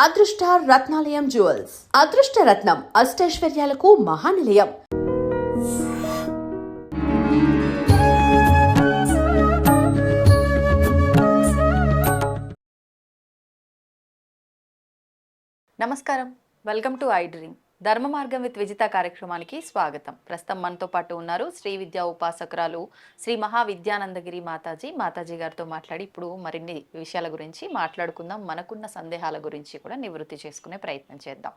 అదృష్ట రత్నాలయం జ్యువెల్స్. అదృష్ట రత్నం అష్టైశ్వర్యాలకు మహానిలయం. నమస్కారం. Welcome to I dream. ధర్మ మార్గం విత్ విజిత కార్యక్రమానికి స్వాగతం. ప్రస్తుతం మనతో పాటు ఉన్నారు శ్రీ విద్యా ఉపాసకురాలు శ్రీ మహా విద్యానందగిరి మాతాజీ. మాతాజీ గారితో మాట్లాడి ఇప్పుడు మరిన్ని విషయాల గురించి మాట్లాడుకుందాం. మనకున్న సందేహాల గురించి కూడా నివృత్తి చేసుకునే ప్రయత్నం చేద్దాం.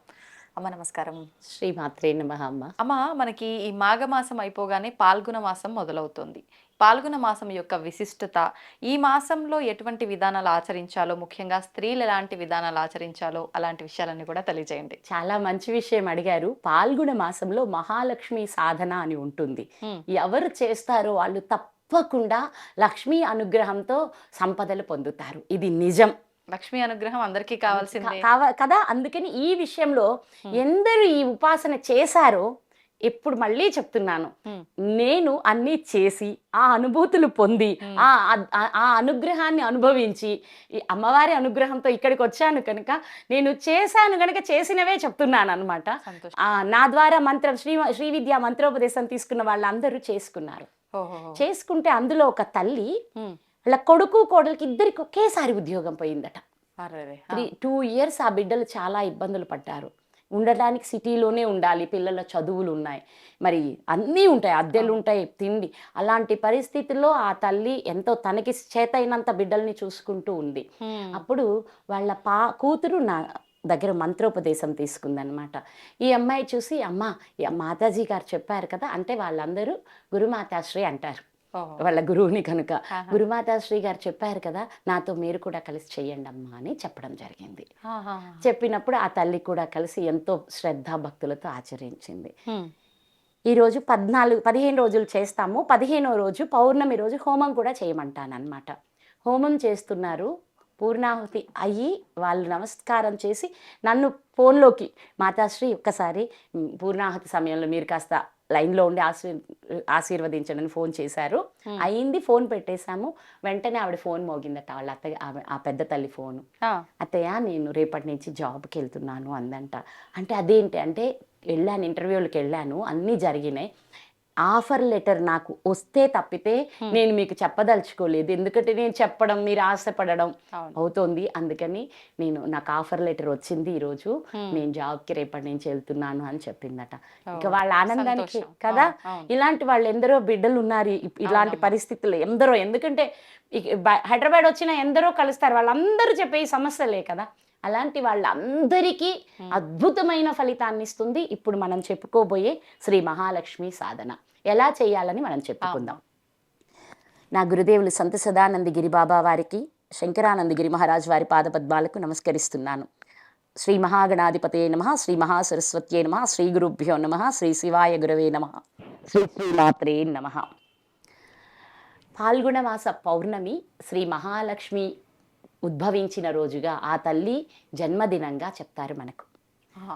అమ్మ నమస్కారం. శ్రీమాత్రే నమ అమ్మ. అమ్మ మనకి ఈ మాఘమాసం అయిపోగానే పాల్గొన మాసం మొదలవుతుంది. పాల్గొన మాసం యొక్క విశిష్టత. ఈ మాసంలో ఎటువంటి విధానాలు ఆచరించాలో ముఖ్యంగా స్త్రీలు ఎలాంటి విధానాలు ఆచరించాలో అలాంటి విషయాలన్నీ కూడా తెలియజేయండి. చాలా మంచి విషయం అడిగారు. పాల్గొన మాసంలో మహాలక్ష్మి సాధన అని ఉంటుంది. ఎవరు చేస్తారో వాళ్ళు తప్పకుండా లక్ష్మీ అనుగ్రహంతో సంపదలు పొందుతారు. ఇది నిజం. లక్ష్మీ అనుగ్రహం అందరికీ కావాల్సిందే. కదా? అందుకని ఈ విషయంలో ఎందరు ఈ ఉపాసన చేశారో ఇప్పుడు మళ్ళీ చెప్తున్నాను. నేను అన్నీ చేసి ఆ అనుభూతులు పొంది. ఆ ఆ- అనుగ్రహాన్ని అనుభవించి ఈ అమ్మవారి అనుగ్రహంతో ఇక్కడికి వచ్చాను కనుక నేను చేశాను కనుక చేసినవే చెప్తున్నాను అనమాట నా ద్వారా మంత్రం శ్రీ శ్రీ విద్యా మంత్రోపదేశం తీసుకున్న వాళ్ళందరూ చేసుకున్నారు. చేసుకుంటే అందులో ఒక తల్లి వాళ్ళ కొడుకు కోడలికి ఇద్దరికి ఒకేసారి ఉద్యోగం పోయిందట. టూ ఇయర్స్ ఆ బిడ్డలు చాలా ఇబ్బందులు పడ్డారు. ఉండడానికి సిటీలోనే ఉండాలి. పిల్లల చదువులు ఉన్నాయి మరి అన్నీ ఉంటాయి. అద్దెలు ఉంటాయి తిండి. అలాంటి పరిస్థితుల్లో ఆ తల్లి ఎంతో తనకి చేతైనంత బిడ్డల్ని చూసుకుంటూ ఉంది. అప్పుడు వాళ్ళ పా కూతురు నా దగ్గర మంత్రోపదేశం తీసుకుందనమాట ఈ అమ్మాయి చూసి అమ్మ మాతాజీ గారు చెప్పారు కదా? అంటే వాళ్ళందరూ గురుమాతాశ్రీ అంటారు. వాళ్ళ గురువుని కనుక. గురుమాతాశ్రీ గారు చెప్పారు కదా నాతో మీరు కూడా కలిసి చెయ్యండి అమ్మా అని చెప్పడం జరిగింది. చెప్పినప్పుడు ఆ తల్లి కూడా కలిసి ఎంతో శ్రద్ధ భక్తులతో ఆచరించింది. ఈరోజు పద్నాలుగు పదిహేను రోజులు చేస్తాము. పదిహేనో రోజు పౌర్ణమి రోజు హోమం కూడా చేయమంటాను అనమాట హోమం చేస్తున్నారు పూర్ణాహుతి అయ్యి వాళ్ళు నమస్కారం చేసి నన్ను ఫోన్లోకి మాతాశ్రీ ఒక్కసారి పూర్ణాహుతి సమయంలో మీరు కాస్త లైన్లో ఉండి ఆశీర్ ఆశీర్వదించండి అని ఫోన్ చేశారు. అయింది ఫోన్ పెట్టేశాము. వెంటనే ఆవిడ ఫోన్ మోగిందట వాళ్ళ అత్త ఆ పెద్ద తల్లి ఫోను. అత్తయ్య నేను రేపటి నుంచి జాబ్కి వెళ్తున్నాను అందంట. అంటే అదేంటి అంటే వెళ్ళాను ఇంటర్వ్యూలకు వెళ్ళాను అన్నీ జరిగినాయి. ఆఫర్ లెటర్ నాకు వస్తే తప్పితే నేను మీకు చెప్పదలుచుకోలేదు. ఎందుకంటే నేను చెప్పడం మీరు ఆశపడడం. అవుతోంది. అందుకని నేను నాకు ఆఫర్ లెటర్ వచ్చింది ఈరోజు. నేను జాబ్కి రేపటి నుంచి వెళ్తున్నాను అని చెప్పిందట. ఇక వాళ్ళ ఆనందానికి. కదా. ఇలాంటి వాళ్ళు ఎందరో బిడ్డలు ఉన్నారు ఇలాంటి పరిస్థితులు ఎందరో. ఎందుకంటే హైదరాబాద్ వచ్చిన ఎందరో కలుస్తారు. వాళ్ళందరూ చెప్పే సమస్యలే కదా? అలాంటి వాళ్ళందరికీ అద్భుతమైన ఫలితాన్ని ఇస్తుంది ఇప్పుడు మనం చెప్పుకోబోయే శ్రీ మహాలక్ష్మి సాధన. ఎలా చేయాలని మనం చెప్పుకుందాం. నా గురుదేవులు సంత సదానంద గిరిబాబా వారికి శంకరానందగిరి మహారాజ్ వారి పాదపద్మాలకు నమస్కరిస్తున్నాను. శ్రీ మహాగణాధిపతే నమ శ్రీ మహాసరస్వత్యే నమ శ్రీ గురుభ్యో నమ శ్రీ శివాయ గురవే నమ శ్రీ శ్రీమాత్రే నమ. పాల్గొన మాస పౌర్ణమి శ్రీ మహాలక్ష్మి ఉద్భవించిన రోజుగా ఆ తల్లి జన్మదినంగా చెప్తారు మనకు.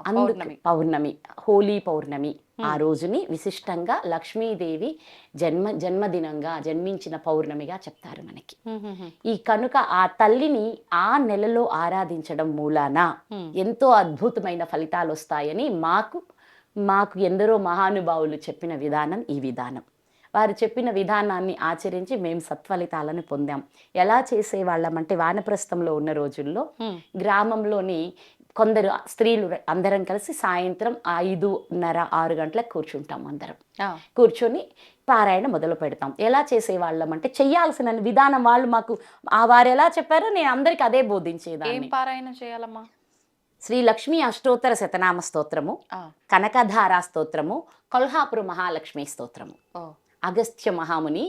అందుకు పౌర్ణమి. పౌర్ణమి హోలీ పౌర్ణమి ఆ రోజుని విశిష్టంగా లక్ష్మీదేవి జన్మ జన్మదినంగా జన్మించిన పౌర్ణమిగా చెప్తారు మనకి. ఈ కనుక ఆ తల్లిని ఆ నెలలో ఆరాధించడం మూలాన ఎంతో అద్భుతమైన ఫలితాలు వస్తాయని మాకు మాకు ఎందరో మహానుభావులు చెప్పిన విధానం ఈ విధానం. వారు చెప్పిన విధానాన్ని ఆచరించి మేము సత్ఫలితాలను పొందాం. ఎలా చేసేవాళ్ళం అంటే వానప్రస్థంలో ఉన్న రోజుల్లో గ్రామంలోని కొందరు స్త్రీలు అందరం కలిసి సాయంత్రం ఐదున్నర ఆరు గంటలకు కూర్చుంటాం అందరం. కూర్చొని పారాయణ మొదలు పెడతాం. ఎలా చేసేవాళ్ళం అంటే చెయ్యాల్సిన విధానం వాళ్ళు మాకు ఆ వారు ఎలా చెప్పారో నేను అందరికి అదే బోధించేదాన్ని. పారాయణ చేయాలమ్మా? శ్రీ లక్ష్మీ అష్టోత్తర శతనామ స్తోత్రము కనకధారా స్తోత్రము కొల్హాపుర మహాలక్ష్మి స్తోత్రము. అగస్త్య మహాముని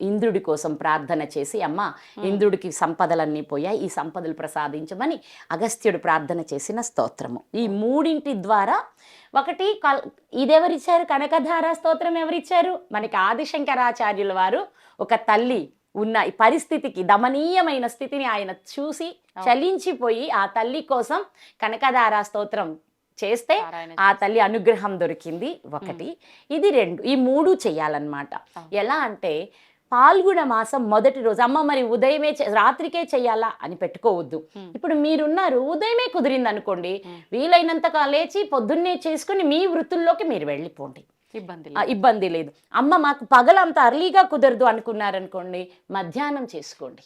ఇంద్రుడి కోసం ప్రార్థన చేసి అమ్మ ఇంద్రుడికి సంపదలన్నీ పోయాయి ఈ సంపదలు ప్రసాదించమని అగస్త్యుడు ప్రార్థన చేసిన స్తోత్రము. ఈ మూడింటి ద్వారా ఒకటి కల్ ఇదెవరిచ్చారు? కనకధార స్తోత్రం ఎవరిచ్చారు? మనకి ఆదిశంకరాచార్యుల వారు ఒక తల్లి ఉన్న ఈ పరిస్థితికి దమనీయమైన స్థితిని ఆయన చూసి చలించిపోయి ఆ తల్లి కోసం కనకధార స్తోత్రం చేస్తే ఆ తల్లి అనుగ్రహం దొరికింది ఒకటి. ఇది రెండు ఈ మూడు చెయ్యాలన్నమాట. ఎలా అంటే పాల్గొన మాసం మొదటి రోజు అమ్మ మరి ఉదయమే రాత్రికే చెయ్యాలా అని పెట్టుకోవద్దు. ఇప్పుడు మీరున్నారు ఉదయమే కుదిరింది అనుకోండి. వీలైనంతగా లేచి పొద్దున్నే చేసుకుని మీ వృత్తుల్లోకి మీరు వెళ్ళిపోండి. ఇబ్బంది ఇబ్బంది లేదు. అమ్మ మాకు పగలంత అర్లీగా కుదరదు అనుకున్నారనుకోండి మధ్యాహ్నం చేసుకోండి.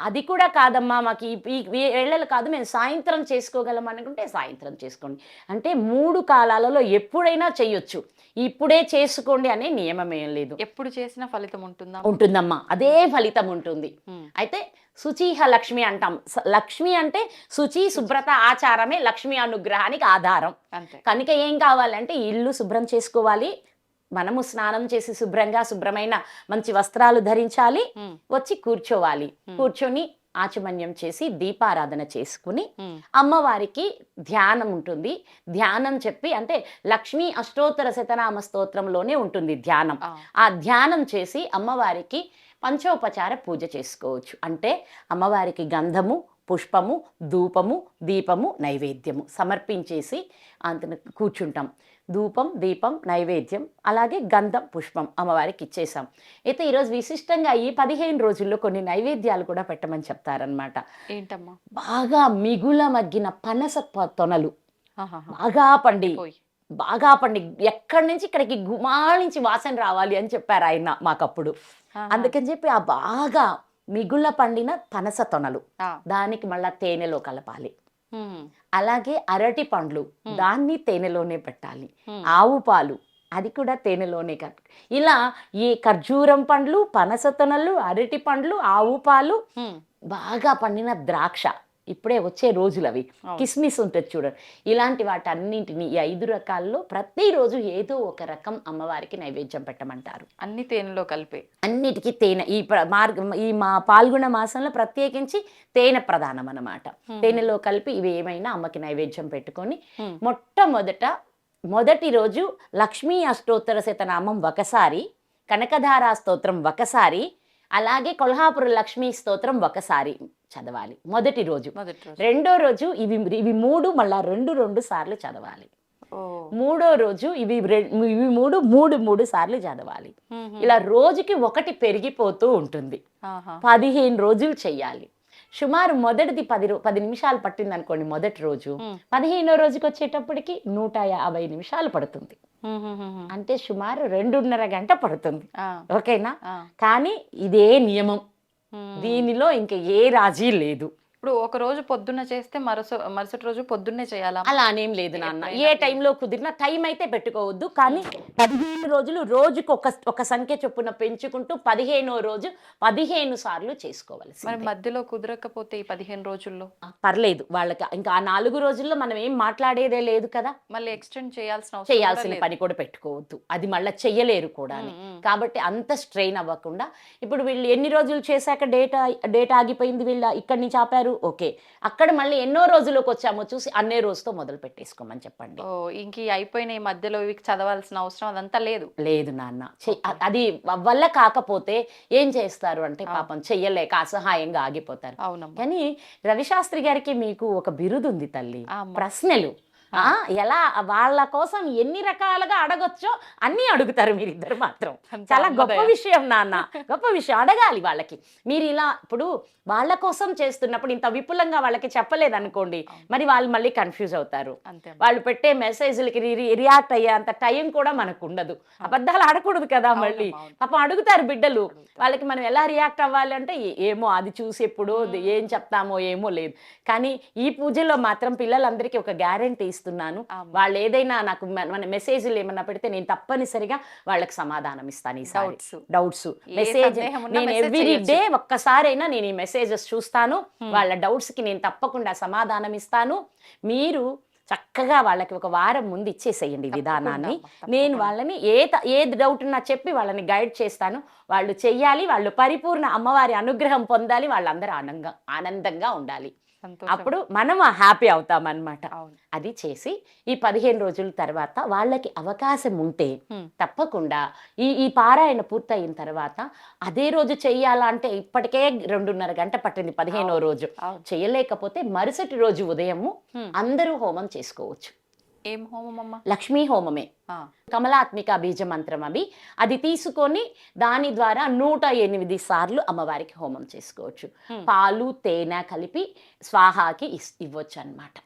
అది కూడా కాదమ్మా మాకు ఈ వేళలు కాదు మేము సాయంత్రం చేసుకోగలం అనుకుంటే సాయంత్రం చేసుకోండి. అంటే మూడు కాలాలలో ఎప్పుడైనా చేయొచ్చు. ఇప్పుడే చేసుకోండి అనే నియమం ఏం లేదు. ఎప్పుడు చేసిన ఫలితం ఉంటుందా? ఉంటుందమ్మా. అదే ఫలితం ఉంటుంది. అయితే శుచిహ లక్ష్మి అంటాం. లక్ష్మి అంటే శుచి శుభ్రత ఆచారమే లక్ష్మి అనుగ్రహానికి ఆధారం. కనుక ఏం కావాలంటే ఇల్లు శుభ్రం చేసుకోవాలి. మనము స్నానం చేసి శుభ్రంగా శుభ్రమైన మంచి వస్త్రాలు ధరించాలి. వచ్చి కూర్చోవాలి. కూర్చొని ఆచమన్యం చేసి దీపారాధన చేసుకుని. అమ్మవారికి ధ్యానం ఉంటుంది ధ్యానం చెప్పి అంటే లక్ష్మీ అష్టోత్తర శతనామ స్తోత్రంలోనే ఉంటుంది ధ్యానం ఆ. ఆ ధ్యానం చేసి అమ్మవారికి పంచోపచార పూజ చేసుకోవచ్చు అంటే అమ్మవారికి గంధము పుష్పము ధూపము దీపము నైవేద్యము సమర్పించేసి అంత కూర్చుంటాం ధూపం దీపం నైవేద్యం అలాగే గంధం పుష్పం అమ్మవారికి ఇచ్చేసాం అయితే ఈరోజు విశిష్టంగా ఈ పదిహేను రోజుల్లో కొన్ని నైవేద్యాలు కూడా పెట్టమని చెప్తారనమాట ఏంటమ్మా? బాగా మిగుల మగ్గిన పనస తొనలు. బాగా పండి. బాగా పండి. ఎక్కడి నుంచి ఇక్కడికి గుమాళించి వాసన రావాలి అని చెప్పారు ఆయన మాకప్పుడు. అందుకని చెప్పి ఆ బాగా మిగుల పండిన పనస తొనలు. దానికి మళ్ళా తేనెలో కలపాలి. అలాగే అరటి పండ్లు. దాన్ని తేనెలోనే పెట్టాలి. ఆవు పాలు అది కూడా తేనెలోనే కట్ ఇలా ఈ ఖర్జూరం పండ్లు పనస తొనలు అరటి పండ్లు ఆవు పాలు. బాగా పండిన ద్రాక్ష ఇప్పుడే వచ్చే రోజులు అవి. కిస్మిస్ ఉంటుంది చూడండి ఇలాంటి వాటన్నింటిని ఈ ఐదు రకాల్లో ప్రతిరోజు ఏదో ఒక రకం అమ్మవారికి నైవేద్యం పెట్టమంటారు. అన్ని తేనెలో కలిపే. అన్నిటికీ తేనె. ఈ మార్గం ఈ మా పాల్గొన మాసంలో ప్రత్యేకించి తేనె ప్రధానం అన్నమాట. తేనెలో కలిపి ఇవి ఏమైనా అమ్మకి నైవేద్యం పెట్టుకొని. మొట్టమొదట మొదటి రోజు లక్ష్మీ అష్టోత్తర శతనామం ఒకసారి కనకధారా స్తోత్రం ఒకసారి అలాగే కొల్హాపుర లక్ష్మీ స్తోత్రం ఒకసారి చదవాలి. మొదటి రోజు. రెండో రోజు ఇవి ఇవి మూడు మళ్ళా రెండు రెండు సార్లు చదవాలి. మూడో రోజు ఇవి ఇవి మూడు మూడు మూడు సార్లు చదవాలి. ఇలా రోజుకి ఒకటి పెరిగిపోతూ ఉంటుంది. పదిహేను రోజులు చెయ్యాలి. సుమారు మొదటిది పది పది నిమిషాలు పట్టింది అనుకోండి మొదటి రోజు. పదిహేనో రోజుకి వచ్చేటప్పటికి నూట యాభై నిమిషాలు పడుతుంది. అంటే సుమారు రెండున్నర గంట పడుతుంది. ఓకేనా. కానీ ఇదే నియమం. దీనిలో ఇంక ఏ రాజీ లేదు ఇప్పుడు ఒక రోజు పొద్దున్న చేస్తే మరుస మరుసటి రోజు పొద్దున్నే చేయాలా? అలా అనేం లేదు నాన్న. ఏ టైంలో కుదిరినా టైం అయితే పెట్టుకోవద్దు. కానీ పదిహేను రోజులు రోజుకు ఒక ఒక సంఖ్య చొప్పున పెంచుకుంటూ పదిహేనో రోజు పదిహేను సార్లు చేసుకోవాల్సి మరి మధ్యలో కుదరకపోతే ఈ పదిహేను రోజుల్లో? పర్లేదు. వాళ్ళకి ఇంకా ఆ నాలుగు రోజుల్లో మనం ఏం మాట్లాడేదే లేదు కదా. మళ్ళీ ఎక్స్టెండ్ చేయాల్సిన చేయాల్సిన. పని కూడా పెట్టుకోవద్దు. అది మళ్ళీ చెయ్యలేరు కూడా. కాబట్టి అంత స్ట్రెయిన్ అవ్వకుండా ఇప్పుడు వీళ్ళు ఎన్ని రోజులు చేశాక డేట్ డేట్ ఆగిపోయింది వీళ్ళ? ఇక్కడి నుంచి ఆపారు? ఓకే. అక్కడ మళ్ళీ ఎన్నో రోజులకు వచ్చామో చూసి అన్నే రోజుతో మొదలు పెట్టేసుకోమని చెప్పండి ఇంక అయిపోయిన ఈ మధ్యలో ఇవి చదవాల్సిన అవసరం అదంతా లేదు. లేదు నాన్న. అది వల్ల కాకపోతే ఏం చేస్తారు అంటే పాపం చెయ్యలేక అసహాయంగా ఆగిపోతారు. కానీ రవిశాస్త్రి గారికి మీకు ఒక బిరుదు ఉంది తల్లి. ప్రశ్నలు. ఎలా? వాళ్ళ కోసం ఎన్ని రకాలుగా అడగొచ్చో అన్నీ అడుగుతారు మీరిద్దరు మాత్రం. చాలా గొప్ప. విషయం నాన్న. గొప్ప విషయం. అడగాలి వాళ్ళకి. మీరు ఇలా ఇప్పుడు వాళ్ళ కోసం చేస్తున్నప్పుడు ఇంత విపులంగా వాళ్ళకి చెప్పలేదు అనుకోండి మరి వాళ్ళు మళ్ళీ కన్ఫ్యూజ్ అవుతారు. వాళ్ళు పెట్టే మెసేజ్లకి రియాక్ట్ అయ్యే అంత టైం కూడా మనకు ఉండదు. అబద్ధాలు ఆడకూడదు కదా మళ్ళీ. పాపం అడుగుతారు బిడ్డలు. వాళ్ళకి మనం ఎలా రియాక్ట్ అవ్వాలి అంటే ఏమో అది చూసి ఎప్పుడు ఏం చెప్తామో ఏమో లేదు. కానీ ఈ పూజలో మాత్రం పిల్లలందరికీ ఒక గ్యారంటీ ఆమా. వాళ్ళు ఏదైనా నాకు మన మెసేజ్లు ఏమన్నా పెడితే నేను తప్పనిసరిగా వాళ్ళకి సమాధానం ఇస్తాను ఈసారి. డౌట్స్ ఏ మెసేజ్ నేను ఎవ్రీ. డే ఒక్కసారైనా నేను ఈ మెసేజెస్ చూస్తాను వాళ్ళ డౌట్స్కి నేను తప్పకుండా సమాధానం ఇస్తాను మీరు చక్కగా వాళ్ళకి ఒక వారం ముందు ఇచ్చేసేయండి విధానాన్ని నేను. వాళ్ళని ఏ త- ఏది డౌట్ ఉన్నా చెప్పి వాళ్ళని గైడ్ చేస్తాను వాళ్ళు చెయ్యాలి వాళ్ళు పరిపూర్ణ అమ్మవారి అనుగ్రహం పొందాలి వాళ్ళందరూ ఆనందంగా ఆనందంగా ఉండాలి. అప్పుడు మనం హ్యాపీ అవుతాం అన్నమాట అవును. అది చేసి ఈ పదిహేను రోజుల తర్వాత వాళ్ళకి అవకాశం ఉంటే. తప్పకుండా ఈ ఈ పారాయణ పూర్తయిన తర్వాత అదే రోజు చెయ్యాలా అంటే ఇప్పటికే రెండున్నర గంట పట్టింది పదిహేనో రోజు. చేయలేకపోతే మరుసటి రోజు ఉదయము. అందరూ హోమం చేసుకోవచ్చు. ఏం హోమం లక్ష్మీ హోమమే. కమలాత్మిక బీజ మంత్రం అవి. అది తీసుకొని దాని ద్వారా నూట ఎనిమిది సార్లు అమ్మవారికి హోమం చేసుకోవచ్చు. పాలు తేనె కలిపి స్వాహాకి ఇవ్వచ్చు అనమాట.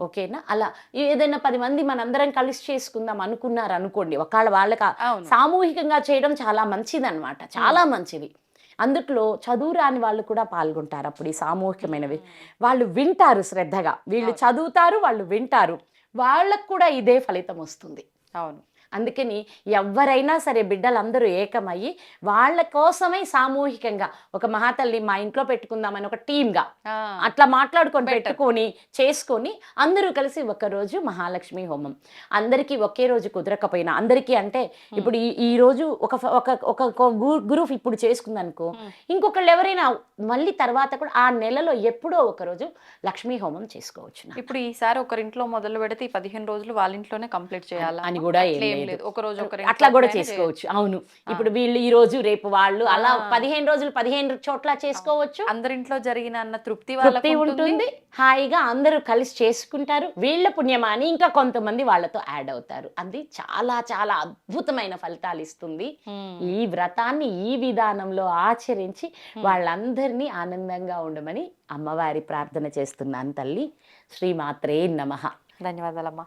ఓకేనా? అలా ఏదైనా పది మంది మనందరం కలిసి చేసుకుందాం అనుకున్నారు అనుకోండి ఒకళ్ళ వాళ్ళకి సామూహికంగా చేయడం చాలా మంచిది అనమాట చాలా మంచిది. అందుట్లో చదువు రాని వాళ్ళు కూడా పాల్గొంటారు అప్పుడు ఈ సామూహికమైనవి. వాళ్ళు వింటారు శ్రద్ధగా. వీళ్ళు చదువుతారు వాళ్ళు వింటారు. వాళ్ళకు కూడా ఇదే ఫలితం వస్తుంది. అవును. అందుకని ఎవరైనా సరే బిడ్డలందరూ ఏకమయ్యి వాళ్ళ కోసమై సామూహికంగా ఒక మహాతల్లి మా ఇంట్లో పెట్టుకుందామని ఒక టీమ్గా అట్లా మాట్లాడుకొని. పెట్టుకొని చేసుకొని అందరూ కలిసి ఒకరోజు మహాలక్ష్మి హోమం అందరికీ ఒకే రోజు కుదరకపోయినా అందరికీ అంటే ఇప్పుడు ఈ రోజు ఒక ఒక గ్రూప్ ఇప్పుడు చేసుకుందనుకో. ఇంకొకళ్ళు ఎవరైనా మళ్ళీ తర్వాత కూడా ఆ నెలలో ఎప్పుడో ఒక రోజు లక్ష్మీ హోమం చేసుకోవచ్చు. ఇప్పుడు ఈసారి ఒకరింట్లో మొదలు పెడితే ఈ పదిహేను రోజులు వాళ్ళ ఇంట్లోనే కంప్లీట్ చేయాలా అని? కూడా లేదు. అట్లా కూడా చేసుకోవచ్చు. అవును. ఇప్పుడు వీళ్ళు ఈ రోజు రేపు వాళ్ళు అలా. పదిహేను రోజులు పదిహేను చోట్ల చేసుకోవచ్చు. అందరింట్లో జరిగిన అన్న తృప్తి తృప్తి వాళ్ళకి ఉంటుంది. హాయిగా అందరూ కలిసి చేసుకుంటారు. వీళ్ళ పుణ్యమా అని ఇంకా కొంతమంది వాళ్ళతో యాడ్ అవుతారు. అది చాలా చాలా అద్భుతమైన ఫలితాలు ఇస్తుంది. ఈ వ్రతాన్ని ఈ విధానంలో ఆచరించి వాళ్ళందరినీ ఆనందంగా ఉండమని అమ్మవారి ప్రార్థన చేస్తున్నాను తల్లి. శ్రీమాత్రే నమః. ధన్యవాదాలమ్మా.